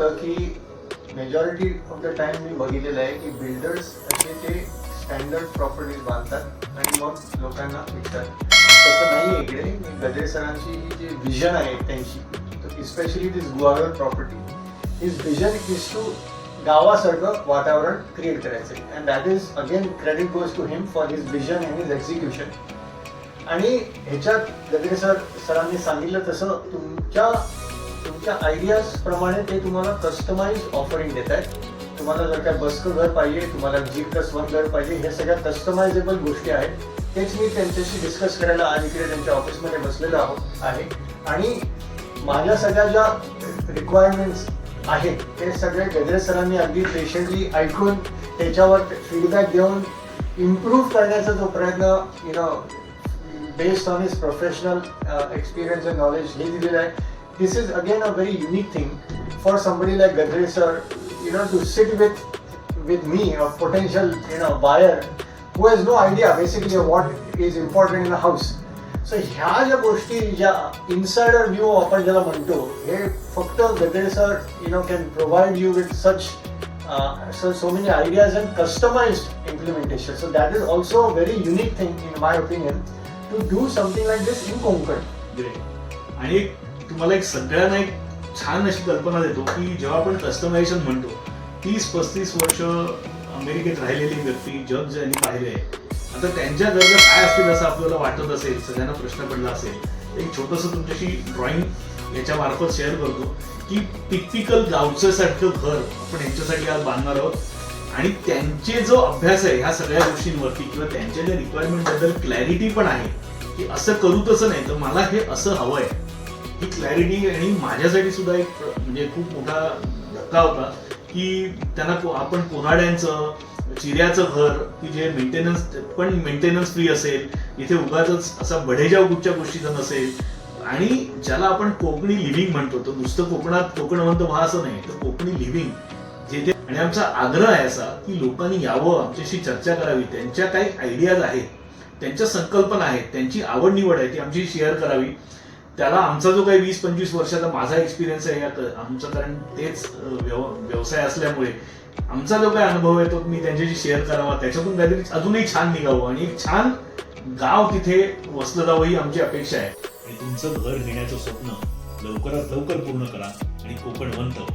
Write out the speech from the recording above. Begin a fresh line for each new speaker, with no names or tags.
की majority of the time मी बघितलेलं आहे की बिल्डर्स असे ते स्टँडर्ड प्रॉपर्टीज बांधतात आणि मग लोकांना विकतात. तसं नाही इकडे. मी गजरे सरांची ही जी विजन आहे त्यांची especially this Guhagar property his vision is to गावासारखं वातावरण क्रिएट करायचं आहे. And that is again credit goes to him for his vision and his execution आणि ह्याच्यात गजरे सर सरांनी सांगितलं तसं तुमच्या तुमच्या आयडियाज प्रमाणे ते तुम्हाला कस्टमाइज ऑफरिंग देत आहेत. तुम्हाला जर काय बस्क घर पाहिजे तुम्हाला जी प्लस वन घर पाहिजे ह्या सगळ्या कस्टमायझेबल गोष्टी आहेत. तेच मी त्यांच्याशी डिस्कस करायला आज इकडे त्यांच्या ऑफिसमध्ये बसलेलो आहोत आहे. आणि माझ्या सगळ्या ज्या रिक्वायरमेंट्स आहेत ते सगळे गजरे सरांनी अगदी पेशंटली ऐकून त्याच्यावर फीडबॅक देऊन इम्प्रूव्ह करण्याचा जो प्रयत्न you know based on his professional experience and knowledge हे दिलेलं आहे. This is again a very unique thing for somebody like Gadre sir you know to sit with with me, a potential you know buyer who has no idea basically what is important in a house. So ह्या ज्या गोष्टी ज्या insider view आपण ज्याला म्हणतो हे फक्त Gadre sir you know can provide you with such so many ideas and customised implementation so that is also a very unique thing in my opinion to do something like this in Konkan
Great. आणि एक तुम्हाला एक सगळ्यांना एक छान अशी कल्पना देतो की जेव्हा आपण कस्टमायझेशन म्हणतो तीस पस्तीस वर्ष अमेरिकेत राहिलेली व्यक्ती जग ज्यांनी पाहिले आता त्यांच्या गरजा काय असतील असं आपल्याला वाटत असेल सगळ्यांना प्रश्न पडला असेल एक छोटस तुमच्याशी ड्रॉइंग याच्या मार्फत शेअर करतो की टिपिकल गावचं सारखं घर आपण यांच्यासाठी आज बांधणार आहोत. आणि त्यांचे जो अभ्यास आहे ह्या सगळ्या गोष्टींवरती किंवा त्यांच्या ज्या रिक्वायरमेंटबद्दल क्लॅरिटी पण आहे की असं करू तसं नाही तर मला हे असं हवं आहे ही क्लॅरिटी आणि माझ्यासाठी सुद्धा एक म्हणजे खूप मोठा धक्का होता की त्यांना को- आपण कोहाड्यांचं चिऱ्याचं घर की जे मेंटेनन्स पण मेंटेनन्स फ्री असेल इथे उगाच असा बढेजाव कुठच्या गोष्टीचा नसेल. आणि ज्याला आपण कोकणी लिव्हिंग म्हणतो तर नुसतं कोकणात कोकण म्हणतो व्हा असं नाही तर कोकणी लिव्हिंग जेथे आणि आमचा आग्रह आहे असा की लोकांनी यावं आमच्याशी चर्चा करावी त्यांच्या काही आयडियाज आहेत त्यांच्या संकल्पना आहेत त्यांची आवड निवड आहे ती आमची शेअर करावी. त्याला आमचा जो काही वीस पंचवीस वर्षाचा माझा एक्सपिरियन्स आहे या आमचा कारण तेच व्यव- व्यवसाय असल्यामुळे आमचा जो काही अनुभव आहे तो मी त्यांच्याशी शेअर करावा. त्याच्यातून काहीतरी अजूनही छान निघावं. आणि एक छान गाव तिथे वसलं जावं ही आमची अपेक्षा आहे.
आणि तुमचं घर घेण्याचं स्वप्न लवकरात लवकर पूर्ण करा आणि कोकण बनतं